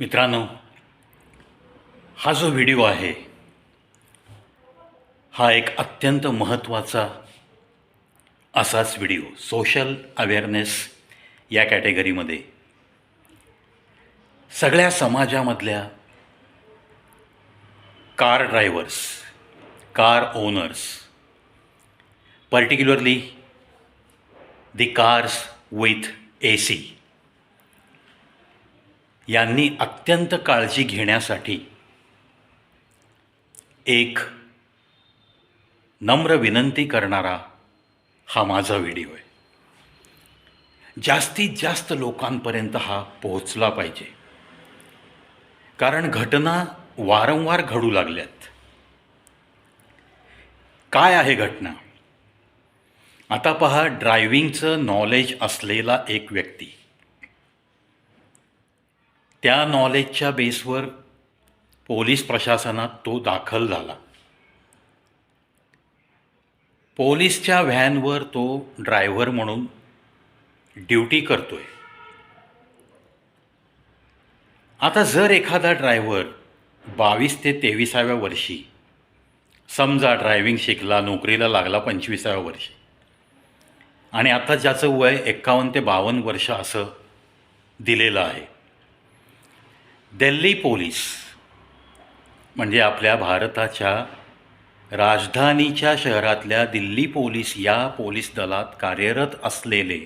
मित्रांनो हा जो व्हिडिओ आहे हा एक अत्यंत महत्त्वाचा असाच व्हिडिओ सोशल अवेअरनेस या कॅटेगरीमध्ये. सगळ्या समाजामधल्या car drivers car owners particularly the cars with A C यांनी अत्यंत काळजी घेण्यासाठी एक नम्र विनंती करणारा हा माझा व्हिडिओ आहे. जास्तीत जास्त लोकांपर्यंत हा पोहोचला पाहिजे. कारण घटना वारंवार घडू लागल्यात. काय आहे घटना? आता पहा ड्रायव्हिंगचं नॉलेज असलेला एक व्यक्ती. त्या नॉलेजच्या बेसवर पोलीस प्रशासनात तो दाखल झाला. पोलीसच्या व्हॅनवर तो ड्रायव्हर म्हणून ड्युटी करतोय. आता जर एखादा ड्रायव्हर बावीस ते तेविसाव्या वर्षी समजा ड्रायव्हिंग शिकला नोकरीला लागला पंचवीसाव्या वर्षी आणि आता ज्याचं वय एक्कावन्न ते बावन्न वर्ष असं दिलेलं आहे दिल्ली पोलीस म्हणजे आपल्या भारताच्या राजधानीच्या शहरातल्या दिल्ली पोलीस या पोलीस दलात कार्यरत असलेले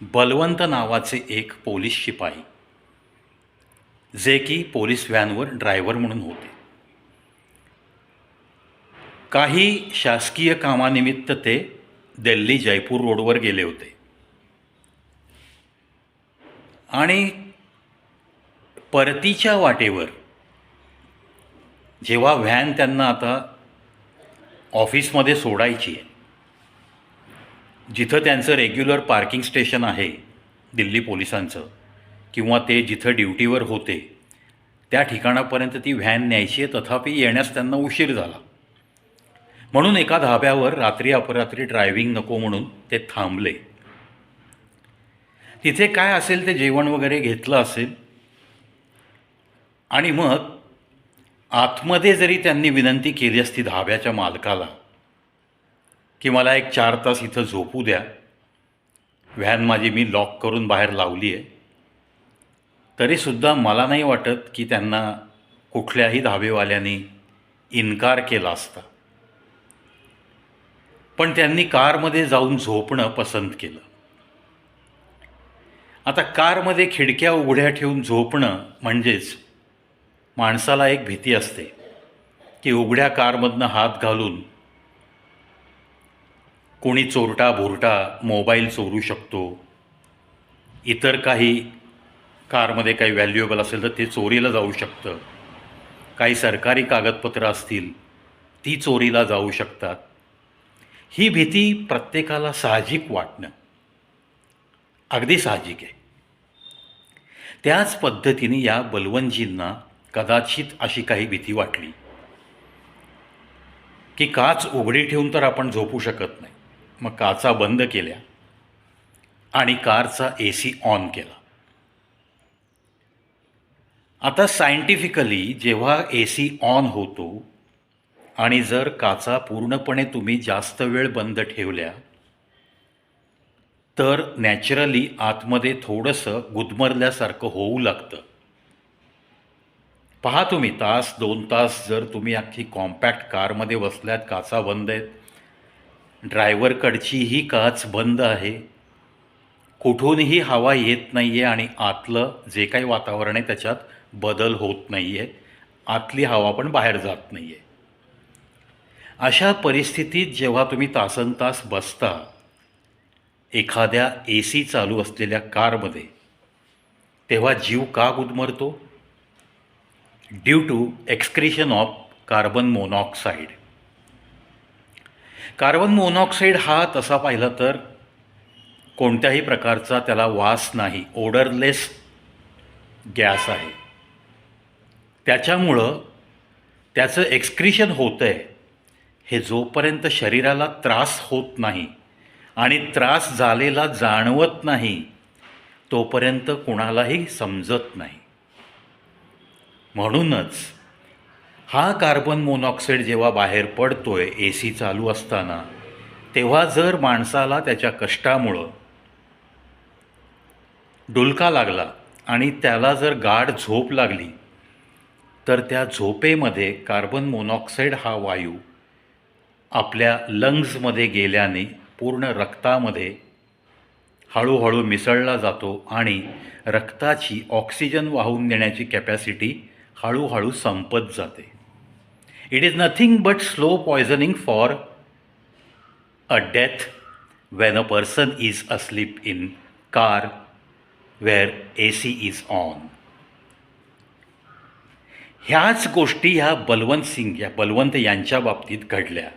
बलवंत नावाचे एक पोलीस शिपाई जे की पोलीस व्हॅनवर ड्रायव्हर म्हणून होते. काही शासकीय कामानिमित्त ते दिल्ली जयपूर रोडवर गेले होते. आणि परतीच्या वाटेवर. जेव्हा व्हॅन त्यांना आता ऑफिसमध्ये सोडायची आहे जिथं त्यांचं रेग्युलर पार्किंग स्टेशन आहे दिल्ली पोलिसांचं किंवा ते जिथं ड्युटीवर होते त्या ठिकाणापर्यंत ती व्हॅन न्यायची आहे तथापि येण्यास त्यांना उशीर झाला. म्हणून एका धाब्यावर रात्री अपरात्री ड्रायव्हिंग नको म्हणून ते थांबले. तिथे काय असेल ते जेवण वगैरे घेतलं असेल आणि मग आतमध्ये जरी त्यांनी विनंती केली असती धाब्याच्या मालकाला की मला एक चार तास इथं झोपू द्या व्हॅन माझी मी लॉक करून बाहेर लावली आहे तरीसुद्धा मला नाही वाटत की त्यांना कुठल्याही धाबेवाल्यांनी इन्कार केला असता. पण त्यांनी कारमध्ये जाऊन झोपणं पसंत केलं. आता कारमध्ये खिडक्या उघड्या ठेवून झोपणं म्हणजेच माणसाला एक भीती असते की उघड्या कारमधनं हात घालून कोणी चोरटा भोरटा मोबाईल चोरू शकतो. इतर काही कारमध्ये काही व्हॅल्युएबल असेल तर ते चोरीला जाऊ शकतं. काही सरकारी कागदपत्रं असतील ती चोरीला जाऊ शकतात. ही भीती प्रत्येकाला साहजिक वाटणं अगदी साहजिक आहे. त्याच पद्धतीने या बलवंतजींना कदाचित अशी काही भीती वाटली. की काच उघडी ठेवून तर आपण झोपू शकत नाही. मग काचा बंद केल्या आणि कारचा ए सी ऑन केला. आता सायंटिफिकली जेव्हा ए सी ऑन होतो आणि जर काचा पूर्णपणे तुम्ही जास्त वेळ बंद ठेवल्या तर नॅचरली आतमध्ये थोडंसं गुदमरल्यासारखं होऊ लागतं. पहा तुम्ही तास दोन तास जर तुम्ही अख्खी कॉम्पॅक्ट कारमध्ये बसल्यात काचा बंद आहेत. ड्रायव्हरकडची ही काच बंद आहे. कुठूनही हवा येत नाही आहे आणि आतलं जे काही वातावरण आहे त्याच्यात बदल होत नाही आहे आतली हवा पण बाहेर जात नाही आहे अशा परिस्थितीत जेव्हा तुम्ही तासन तास बसता एखाद्या ए सी चालू असलेल्या कारमध्ये तेव्हा जीव का गुदमरतो? Due to excretion of carbon monoxide carbon monoxide हा तसा पाहिला तर कोणत्याही प्रकारचा त्याला वास नाही ओडरलेस गॅस आहे. त्याच्यामुळं त्याचं एक्सक्रिशन होतं आहे हे जोपर्यंत शरीराला त्रास होत नाही आणि त्रास झालेला जाणवत नाही तोपर्यंत कुणालाही समजत नाही. म्हणूनच हा कार्बन मोनॉक्साईड जेव्हा बाहेर पडतो आहे ए सी चालू असताना तेव्हा जर माणसाला त्याच्या कष्टामुळं डुलका लागला आणि त्याला जर गाढ झोप लागली तर त्या झोपेमध्ये कार्बन मोनॉक्साईड हा वायू आपल्या लंग्समध्ये गेल्याने पूर्ण रक्तामध्ये हळूहळू मिसळला जातो आणि रक्ताची ऑक्सिजन वाहून नेण्याची कॅपॅसिटी हळूहळू संपत जाते. It is nothing but slow poisoning for a death when a person is asleep in car where A C is on ह्याच गोष्टी ह्या बलवंत सिंग या बलवंत यांच्या बाबतीत घडल्या.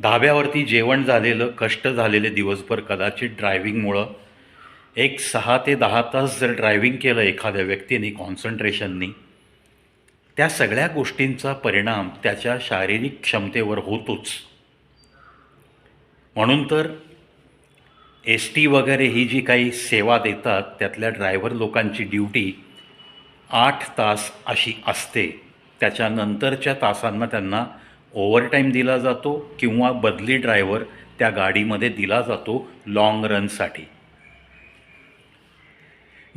धाब्यावरती जेवण झालेलं कष्ट झालेले दिवसभर कदाचित ड्रायव्हिंगमुळं एक सहा ते दहा तास जर ड्रायव्हिंग केलं एखाद्या व्यक्तीने कॉन्सन्ट्रेशननी त्या सगळ्या गोष्टींचा परिणाम त्याच्या शारीरिक क्षमतेवर होतोच. म्हणून तर एस टी वगैरे ही जी काही सेवा देतात त्यातल्या ड्रायव्हर लोकांची ड्युटी आठ तास अशी असते. त्याच्यानंतरच्या तासांना त्यांना ओव्हरटाईम दिला जातो किंवा बदली ड्रायव्हर त्या गाडीमध्ये दिला जातो लाँग रनसाठी.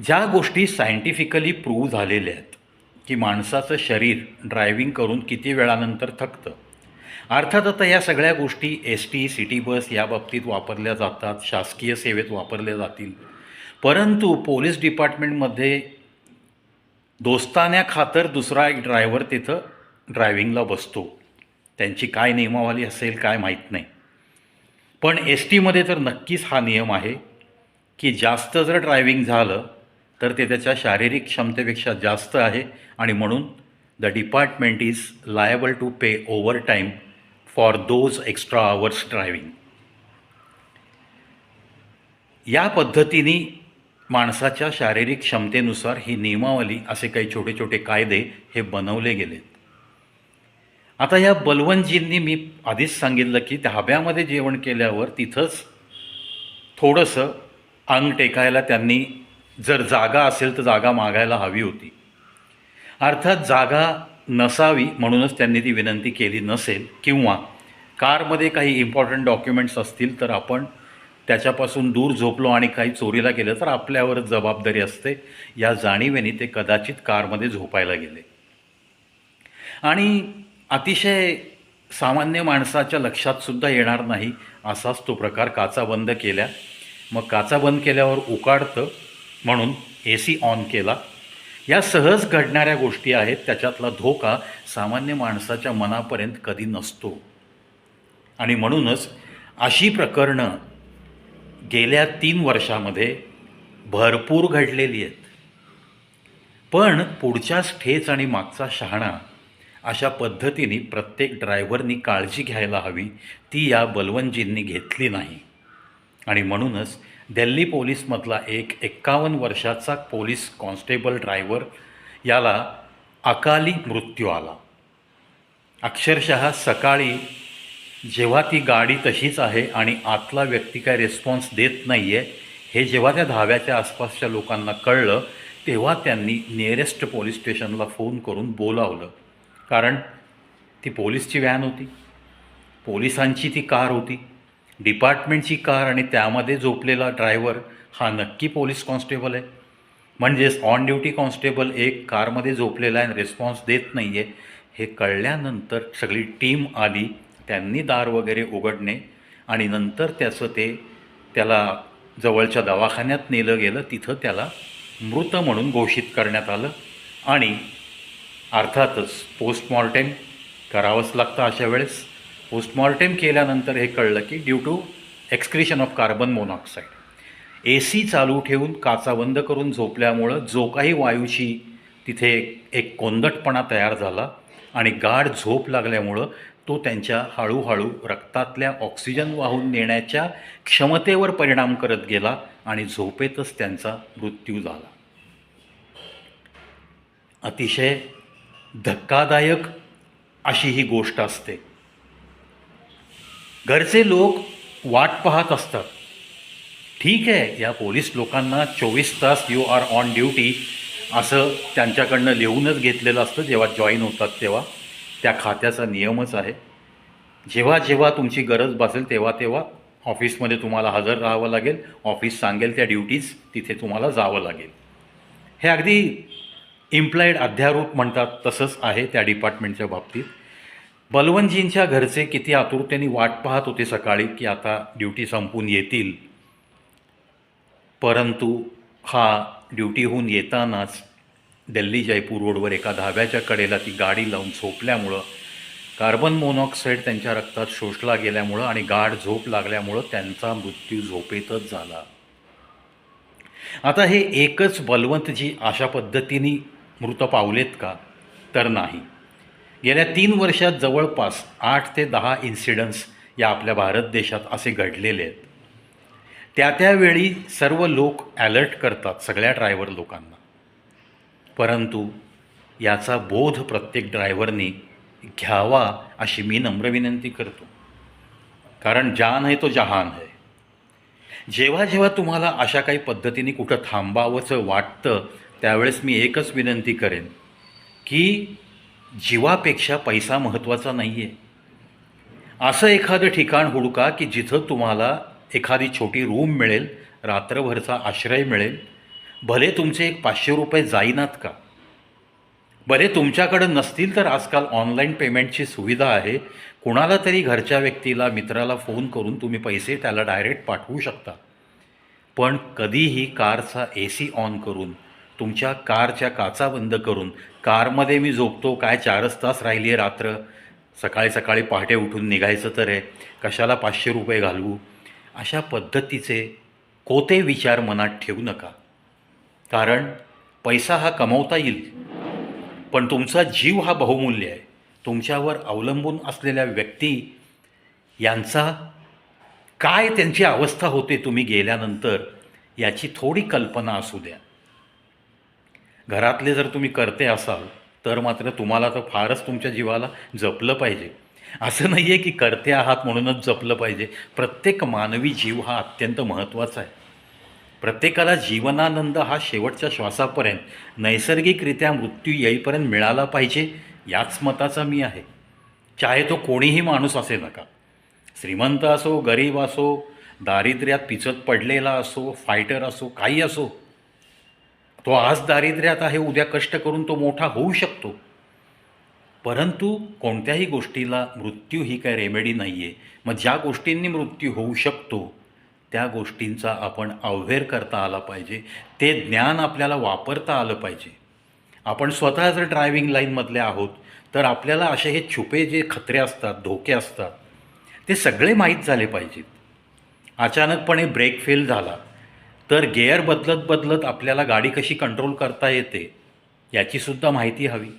ज्या गोष्टी सायंटिफिकली प्रूव्ह झालेल्या आहेत की माणसाचं शरीर ड्रायव्हिंग करून किती वेळानंतर थकतं. अर्थात आता या सगळ्या गोष्टी एस टी सिटी बस या बाबतीत वापरल्या जातात शासकीय सेवेत वापरल्या जातील. परंतु पोलीस डिपार्टमेंटमध्ये दोस्तान्या खातर दुसरा एक ड्रायव्हर तिथं ड्रायव्हिंगला बसतो. त्यांची काय नियमावली असेल काय माहीत नाही. पण एस टीमध्ये तर नक्कीच हा नियम आहे की जास्त जर ड्रायव्हिंग झालं तर ते त्याच्या शारीरिक क्षमतेपेक्षा जास्त आहे आणि म्हणून the department is liable to pay overtime for those extra hours driving या पद्धतीने माणसाच्या शारीरिक क्षमतेनुसार ही नियमावली असे काही छोटे छोटे कायदे हे बनवले गेलेत आता या बलवंतजींनी मी आधीच सांगितलं की धाब्यामध्ये जेवण केल्यावर तिथंच थोडंसं अंग टेकायला त्यांनी जर जागा असेल तर जागा मागायला हवी होती. अर्थात जागा नसावी म्हणूनच त्यांनी ती विनंती केली नसेल किंवा कारमध्ये काही इम्पॉर्टंट डॉक्युमेंट्स असतील तर आपण त्याच्यापासून दूर झोपलो आणि काही चोरीला गेलं तर आपल्यावरच जबाबदारी असते. या जाणीवेने ते कदाचित कारमध्ये झोपायला गेले. आणि अतिशय सामान्य माणसाच्या लक्षातसुद्धा येणार नाही असाच तो प्रकार काचा बंद केल्या. मग काचा बंद केल्यावर उकाडतं. म्हणून ए सी ऑन केला. या सहज घडणाऱ्या गोष्टी आहेत त्याच्यातला धोका सामान्य माणसाच्या मनापर्यंत कधी नसतो. आणि म्हणूनच अशी प्रकरणं गेल्या तीन वर्षामध्ये भरपूर घडलेली आहेत. पण पुढच्याच ठेच आणि मागचा शहाणा अशा पद्धतीने प्रत्येक ड्रायव्हरनी काळजी घ्यायला हवी ती या बलवंतजींनी घेतली नाही. आणि म्हणूनच दिल्ली पोलीसमधला एक एक्कावन्न वर्षाचा पोलीस कॉन्स्टेबल ड्रायव्हर याला अकाली मृत्यू आला. अक्षरशः सकाळी जेव्हा ती गाडी तशीच आहे आणि आतला व्यक्ती काय रिस्पॉन्स देत नाही आहे हे जेव्हा त्या धाव्याच्या आसपासच्या लोकांना कळलं तेव्हा त्यांनी नियरेस्ट पोलीस स्टेशनला फोन करून बोलावलं. कारण ती पोलीसची व्हॅन होती. पोलिसांची ती कार होती. डिपार्टमेंटची कार आणि त्यामध्ये झोपलेला ड्रायव्हर हा नक्की पोलीस कॉन्स्टेबल आहे. म्हणजेच ऑन ड्युटी कॉन्स्टेबल एक कारमध्ये झोपलेला आहे आणि रिस्पॉन्स देत नाही आहे हे कळल्यानंतर सगळी टीम आली त्यांनी दार वगैरे उघडणे आणि नंतर त्याचं ते त्याला जवळच्या दवाखान्यात नेलं गेलं. तिथं त्याला मृत म्हणून घोषित करण्यात आलं आणि अर्थातच पोस्टमॉर्टेम करावंच लागतं अशा वेळेस. पोस्टमॉर्टेम केल्यानंतर हे कळलं की due to excretion of carbon monoxide A C चालू ठेवून काचा बंद करून झोपल्यामुळं जो काही वायूची तिथे एक कोंदटपणा तयार झाला आणि गाढ झोप लागल्यामुळं तो त्यांच्या हळूहळू रक्तातल्या ऑक्सिजन वाहून नेण्याच्या क्षमतेवर परिणाम करत गेला आणि झोपेतच त्यांचा मृत्यू झाला. अतिशय धक्कादायक अशी ही गोष्ट असते. घरचे लोक वाट पाहत असतात. ठीक आहे या पोलीस लोकांना चोवीस तास यू आर ऑन ड्युटी असं त्यांच्याकडनं लिहूनच घेतलेलं असतं जेव्हा जॉईन होतात तेव्हा. त्या खात्याचा नियमच आहे. जेव्हा जेव्हा तुमची गरज भासेल तेव्हा तेव्हा ऑफिसमध्ये तुम्हाला हजर राहावं लागेल. ऑफिस सांगेल त्या ड्युटीज तिथे तुम्हाला जावं लागेल. हे अगदी इम्प्लॉईड अध्यारूप म्हणतात तसंच आहे त्या डिपार्टमेंटच्या बाबतीत. बलवंतजींच्या घरचे किती आतुरतेने वाट पाहत होते सकाळी की आता ड्युटी संपून येतील. परंतु हा ड्युटीहून येतानाच दिल्ली जयपूर रोडवर एका धाब्याच्या कडेला ती गाडी लावून झोपल्यामुळं कार्बन मोनॉक्साईड त्यांच्या रक्तात शोषला गेल्यामुळं आणि गाढ झोप लागल्यामुळं त्यांचा मृत्यू झोपेतच झाला. आता हे एकच बलवंतजी अशा पद्धतीने मृत पावलेत का? तर नाही. गेल्या तीन वर्षात जवळपास आठ ते दहा इन्सिडन्स या आपल्या भारत देशात असे घडलेले आहेत. त्या त्यावेळी सर्व लोक ॲलर्ट करतात सगळ्या ड्रायव्हर लोकांना. परंतु याचा बोध प्रत्येक ड्रायव्हरनी घ्यावा अशी मी नम्र विनंती करतो. कारण जान आहे तो जहान आहे जेव्हा जेव्हा तुम्हाला अशा काही पद्धतीने कुठं थांबावंचं वाटतं त्यावेळेस मी एकच विनंती करेन की जीवापेक्षा पैसा महत्त्वाचा नाही आहे असं एखादं ठिकाण हुडका की जिथं तुम्हाला एखादी छोटी रूम मिळेल रात्रभरचा आश्रय मिळेल भले तुमचे एक पाचशे रुपये जाईनात का? भले तुमच्याकडं नसतील तर आजकाल ऑनलाईन पेमेंटची सुविधा आहे. कुणाला तरी घरच्या व्यक्तीला मित्राला फोन करून तुम्ही पैसे त्याला डायरेक्ट पाठवू शकता. पण कधीही कारचा ए सी ऑन करून तुमच्या कारच्या काचा बंद करून कारमध्ये मी झोपतो काय चारच तास राहिली आहे रात्र. सकाळी सकाळी पहाटे उठून निघायचं तर आहे. कशाला पाचशे रुपये घालवू? अशा पद्धतीचे कोते विचार मनात ठेवू नका. कारण पैसा हा कमवता येईल. पण तुमचा जीव हा बहुमूल्य आहे. तुमच्यावर अवलंबून असलेल्या व्यक्ती यांचा काय त्यांची अवस्था होते तुम्ही गेल्यानंतर याची थोडी कल्पना असू द्या. घरातले जर तुम्ही करते असाल तर मात्र तुम्हाला तर फारच तुमच्या जीवाला जपलं पाहिजे. असं नाही आहे की करते आहात म्हणूनच जपलं पाहिजे. प्रत्येक मानवी जीव हा अत्यंत महत्त्वाचा आहे. प्रत्येकाला जीवनानंद हा शेवटच्या श्वासापर्यंत नैसर्गिकरित्या मृत्यू येईपर्यंत मिळाला पाहिजे याच मताचा मी आहे. चाहे तो कोणीही माणूस असे नका. श्रीमंत असो गरीब असो दारिद्र्यात पिचत पडलेला असो फायटर असो काही असो तो आज दारिद्र्यात आहे उद्या कष्ट करून तो मोठा होऊ शकतो. परंतु कोणत्याही गोष्टीला मृत्यू ही काय रेमेडी नाही आहे मग ज्या गोष्टींनी मृत्यू होऊ शकतो त्या गोष्टींचा आपण अवेअर करता आला पाहिजे. ते ज्ञान आपल्याला वापरता आलं पाहिजे. आपण स्वतः जर ड्रायव्हिंग लाईनमधले आहोत तर आपल्याला असे हे छुपे जे खतरे असतात धोके असतात ते सगळे माहीत झाले पाहिजेत. अचानकपणे ब्रेक फेल झाला. तर गेअर बदलत बदलत आपल्याला गाडी कशी कंट्रोल करता येते याचीसुद्धा माहिती हवी.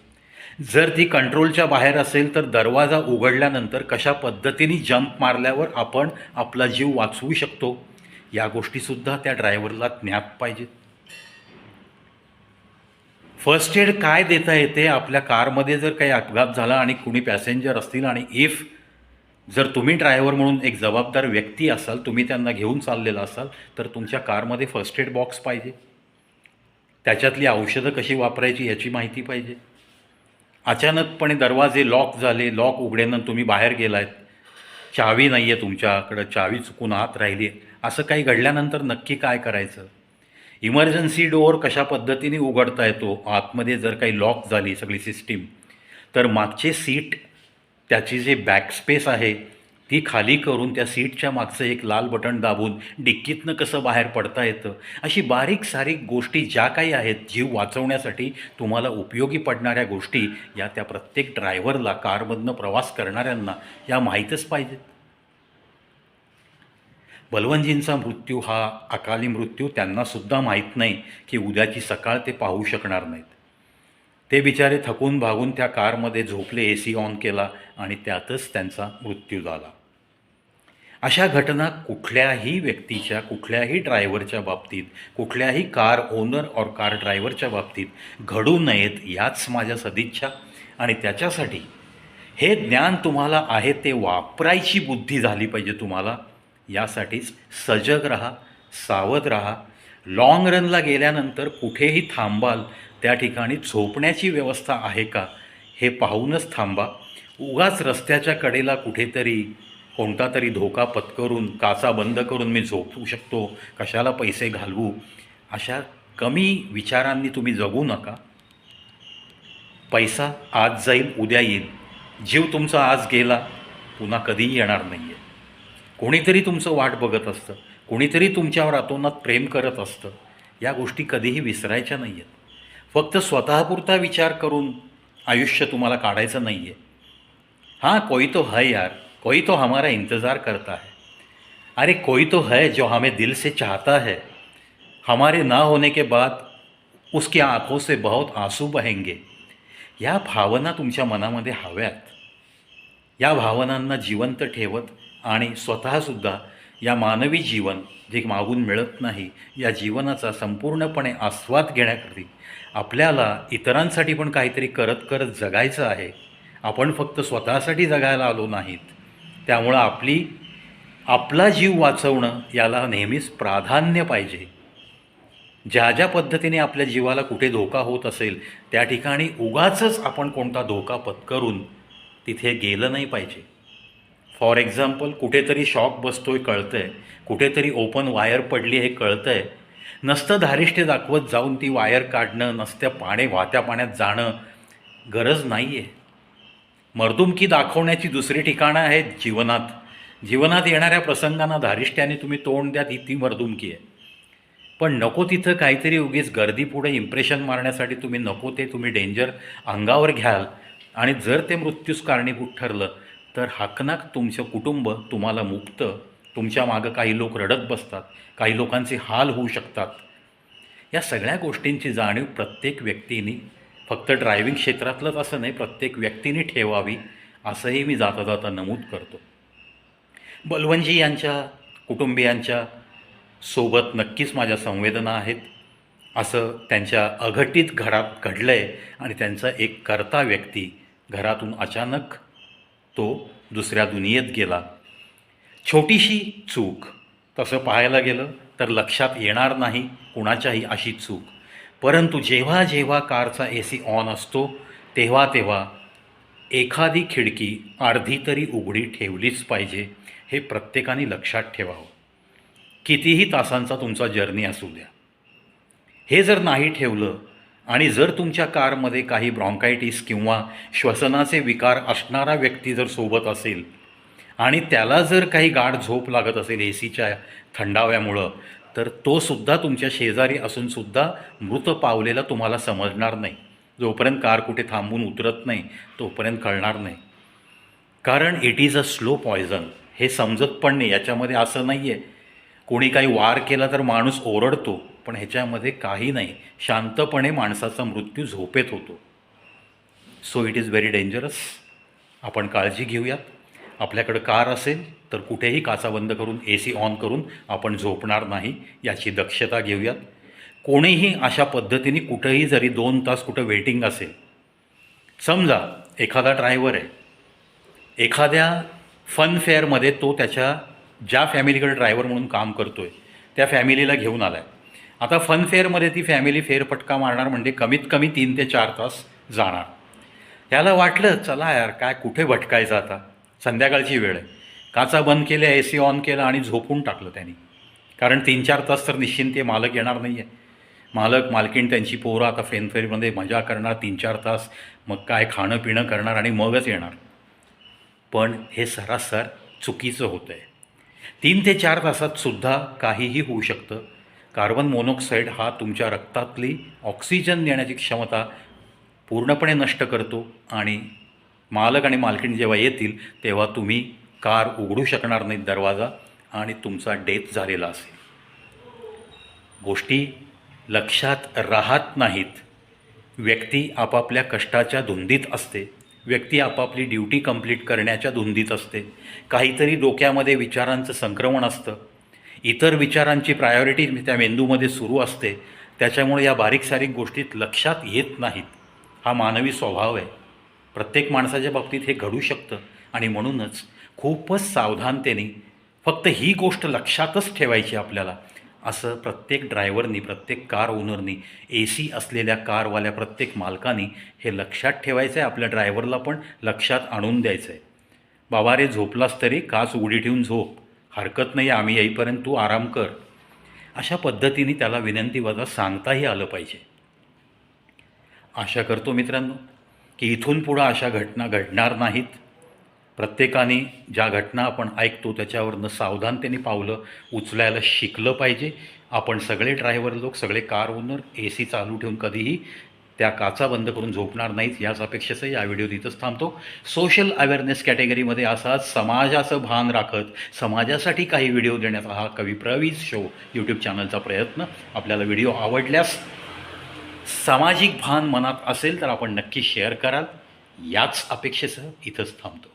जर ती कंट्रोलच्या बाहेर असेल तर दरवाजा उघडल्यानंतर कशा पद्धतीने जंप मारल्यावर आपण आपला जीव वाचवू शकतो या गोष्टीसुद्धा त्या ड्रायव्हरला ज्ञात पाहिजेत. फर्स्ट एड काय देता येते? आपल्या कारमध्ये जर काही अपघात झाला आणि कुणी पॅसेंजर असतील आणि इफ जर तुम्ही ड्रायव्हर म्हणून एक जबाबदार व्यक्ती असाल तुम्ही त्यांना घेऊन चाललेला असाल तर तुमच्या कारमध्ये फर्स्ट एड बॉक्स पाहिजे. त्याच्यातली औषधं कशी वापरायची याची माहिती पाहिजे. अचानकपणे दरवाजे लॉक झाले लॉक उघड्यानं तुम्ही बाहेर गेलायत चावी नाही आहे तुमच्याकडं चावी चुकून आत राहिली आहे असं काही घडल्यानंतर नक्की काय करायचं? इमर्जन्सी डोअर कशा पद्धतीने उघडता येतो? आतमध्ये जर काही लॉक झाली सगळी सिस्टीम तर मागचे सीट त्याची जी बॅकस्पेस आहे ती खाली करून त्या सीटच्या मागचं एक लाल बटन दाबून डिक्कीतनं कसं बाहेर पडता येतं? अशी बारीक सारीक गोष्टी ज्या काही आहेत जीव वाचवण्यासाठी तुम्हाला उपयोगी पडणाऱ्या गोष्टी या त्या प्रत्येक ड्रायव्हरला कारमधनं प्रवास करणाऱ्यांना या माहीतच पाहिजेत. बलवंतजींचा मृत्यू हा अकाली मृत्यू त्यांनासुद्धा माहीत नाही की उद्याची सकाळ ते पाहू शकणार नाहीत. ते बिचारे थकून भागून त्या कारमध्ये झोपले ए सी ऑन केला आणि त्यातच त्यांचा मृत्यू झाला. अशा घटना कुठल्याही व्यक्तीच्या कुठल्याही ड्रायव्हरच्या बाबतीत कुठल्याही कार ओनर और कार ड्रायव्हरच्या बाबतीत घडू नयेत याच माझ्या सदिच्छा. आणि त्याच्यासाठी हे ज्ञान तुम्हाला आहे ते वापरायची बुद्धी झाली पाहिजे तुम्हाला. यासाठीच सजग राहा सावध राहा. लाँग रनला गेल्यानंतर कुठेही थांबाल त्या ठिकाणी झोपण्याची व्यवस्था आहे का? हे पाहूनच थांबा. उगाच रस्त्याच्या कडेला कुठेतरी कोणता तरी धोका पत्करून काचा बंद करून मी झोपू शकतो. कशाला पैसे घालवू? अशा कमी विचारांनी तुम्ही जगू नका. पैसा आज जाईल उद्या येईल. जीव तुमचा आज गेला पुन्हा कधीही येणार नाही आहे कोणीतरी तुमचं वाट बघत असतं. कोणीतरी तुमच्यावर अतोनात प्रेम करत असतं. या गोष्टी कधीही विसरायच्या नाही आहेत फक्त स्वतःपुरता विचार करून आयुष्य तुम्हाला काढायचं नाही आहे हाँ कोई तो है यार. कोई तो हमारा इंतज़ार करता है. अरे कोई तो है जो हमें दिल से चाहता है. हमारे ना होने के बाद उसकी आंखों से बहुत आंसू बहेंगे. या भावना तुमच्या मनामध्ये हव्यात. या भावनांना जिवंत ठेवत आणि स्वतःसुद्धा या मानवी जीवन जे मागून मिळत नाही या जीवनाचा संपूर्णपणे आस्वाद घेण्याकरती आपल्याला इतरांसाठी पण काहीतरी करत करत जगायचं आहे. आपण फक्त स्वतःसाठी जगायला आलो नाहीत. त्यामुळं आपली आपला जीव वाचवणं याला नेहमीच प्राधान्य पाहिजे. ज्या ज्या पद्धतीने आपल्या जीवाला कुठे धोका होत असेल त्या ठिकाणी उगाचच आपण कोणता धोका पत्करून तिथे गेलं नाही पाहिजे. फॉर एक्झाम्पल कुठेतरी शॉक बसतोय कळतं आहे कुठेतरी ओपन वायर पडली हे कळतं आहे नसतं धारिष्ट्य दाखवत जाऊन ती वायर काढणं नसत्या पाणी वाहत्या पाण्यात जाणं गरज नाही आहे मर्दुमकी दाखवण्याची दुसरी ठिकाणं आहेत जीवनात. जीवनात येणाऱ्या प्रसंगांना धारिष्ट्याने तुम्ही तोंड द्या ती ती मर्दुमकी आहे. पण नको तिथं काहीतरी उगीच गर्दी पुढे इम्प्रेशन मारण्यासाठी तुम्ही नको ते तुम्ही डेंजर अंगावर घ्याल. आणि जर ते मृत्यूस कारणीभूत ठरलं तर हाकनाक तुमचं कुटुंब तुम्हाला मुक्त तुमच्या मागं काही लोक रडत बसतात काही लोकांचे हाल होऊ शकतात. या सगळ्या गोष्टींची जाणीव प्रत्येक व्यक्तीने फक्त ड्रायव्हिंग क्षेत्रातलंच असं नाही प्रत्येक व्यक्तीने ठेवावी असंही मी जाता जाता नमूद करतो. बलवंजी यांच्या कुटुंबियांच्या सोबत नक्कीच माझ्या संवेदना आहेत. असं त्यांच्या अघटित घरात घडलं आहे आणि त्यांचा एक करता व्यक्ती घरातून अचानक तो दुसऱ्या दुनियेत गेला. छोटीशी चूक. तसं पाहायला गेलं तर लक्षात येणार नाही कुणाच्याही अशी चूक. परंतु जेव्हा जेव्हा कारचा ए सी ऑन असतो तेव्हा तेव्हा एखादी खिडकी अर्धी तरी उघडी ठेवलीच पाहिजे हे प्रत्येकाने लक्षात ठेवावं. कितीही तासांचा तुमचा जर्नी असू द्या. हे जर नाही ठेवलं आणि जर तुमच्या कारमध्ये काही ब्रॉन्कायटिस किंवा श्वसनाचे विकार असणारा व्यक्ती जर सोबत असेल आणि त्याला जर काही गाढ झोप लागत असेल ए सीच्या थंडाव्यामुळं तर तो सुद्धा तुमच्या शेजारी असूनसुद्धा मृत पावलेला तुम्हाला समजणार नाही. जोपर्यंत कार कुठे थांबून उतरत नाही तोपर्यंत कळणार नाही. कारण it is a slow poison हे समजत पण नाही याच्यामध्ये असं नाही आहे कोणी काही वार केला तर माणूस ओरडतो पण ह्याच्यामध्ये काही नाही. शांतपणे माणसाचा मृत्यू झोपेत होतो. So it is very dangerous आपण काळजी घेऊयात. आपल्याकडं कार असेल तर कुठेही काचा बंद करून ए सी ऑन करून आपण झोपणार नाही याची दक्षता घेऊयात. कोणीही अशा पद्धतीने कुठंही जरी दोन तास कुठं वेटिंग असेल समजा एखादा ड्रायव्हर आहे एखाद्या फनफेअरमध्ये तो त्याच्या ज्या फॅमिलीकडे ड्रायव्हर म्हणून काम करतो आहे त्या फॅमिलीला घेऊन आला आहे आता फनफेअरमध्ये ती फॅमिली फेरफटका मारणार म्हणजे कमीत कमी तीन ते चार तास जाणार. त्याला वाटलं चला यार काय कुठे भटकायचं आता? संध्याकाळची वेळ आहे. काचा बंद केल्या ए सी ऑन केला आणि झोपून टाकलं त्यांनी. कारण तीन चार तास तर निश्चिंत मालक येणार नाही आहे मालक मालकीण त्यांची पोरं आता फेनफेरीमध्ये मजा करणार तीन चार तास मग काय खाणं पिणं करणार आणि मगच येणार. पण हे सरासर चुकीचं होतं आहे तीन ते चार तासात सुद्धा काहीही होऊ शकतं. कार्बन मोनॉक्साईड हा तुमच्या रक्तातली ऑक्सिजन देण्याची क्षमता पूर्णपणे नष्ट करतो आणि मालक आणि मालकीण जेव्हा येतील तेव्हा तुम्ही कार उघडू शकणार नाहीत दरवाजा आणि तुमचा डेथ झालेला असेल. गोष्टी लक्षात राहत नाहीत. व्यक्ती आपापल्या कष्टाच्या धुंदीत असते. व्यक्ती आपापली ड्युटी कंप्लीट करण्याच्या धुंदीत असते. काहीतरी डोक्यामध्ये विचारांचं संक्रमण असतं. इतर विचारांची प्रायोरिटी त्या मेंदूमध्ये सुरू असते. त्याच्यामुळे या बारीक सारीक गोष्टीत लक्षात येत नाहीत. हा मानवी स्वभाव आहे. प्रत्येक माणसाच्या बाबतीत हे घडू शकतं. आणि म्हणूनच खूपच सावधानतेने फक्त ही गोष्ट लक्षातच ठेवायची आपल्याला. असं प्रत्येक ड्रायव्हरनी प्रत्येक कार ओनरनी ए सी असलेल्या कारवाल्या प्रत्येक मालकानी हे लक्षात ठेवायचं आहे आपल्या ड्रायव्हरला पण लक्षात आणून द्यायचं आहे बाबा रे झोपलास तरी काच उडी ठेवून झोप. हरकत नाही आम्ही येईपर्यंत तू आराम कर. अशा पद्धतीने त्याला विनंतीवजा सांगताही आलं पाहिजे. आशा करतो मित्रांनो की इथून पुढं अशा घटना घडणार नाहीत. प्रत्येकाने ज्या घटना आपण ऐकतो त्याच्यावरनं सावधानतेने पावलं उचलायला शिकलं पाहिजे. आपण सगळे ड्रायव्हर लोक सगळे कार ओनर ए सी चालू ठेवून कधीही त्या काचा बंद करून झोपणार नाहीत याच अपेक्षेचं या व्हिडिओ तिथंच थांबतो. सोशल अवेअरनेस कॅटेगरीमध्ये असाच समाजाचं भान राखत समाजासाठी काही व्हिडिओ देण्याचा हा कवी प्रवीज शो यूट्यूब चॅनलचा प्रयत्न. आपल्याला व्हिडिओ आवडल्यास सामाजिक भान मनात असेल तर आपण नक्की शेअर कराल. याच अपेक्षेसह इथंच थांबतो.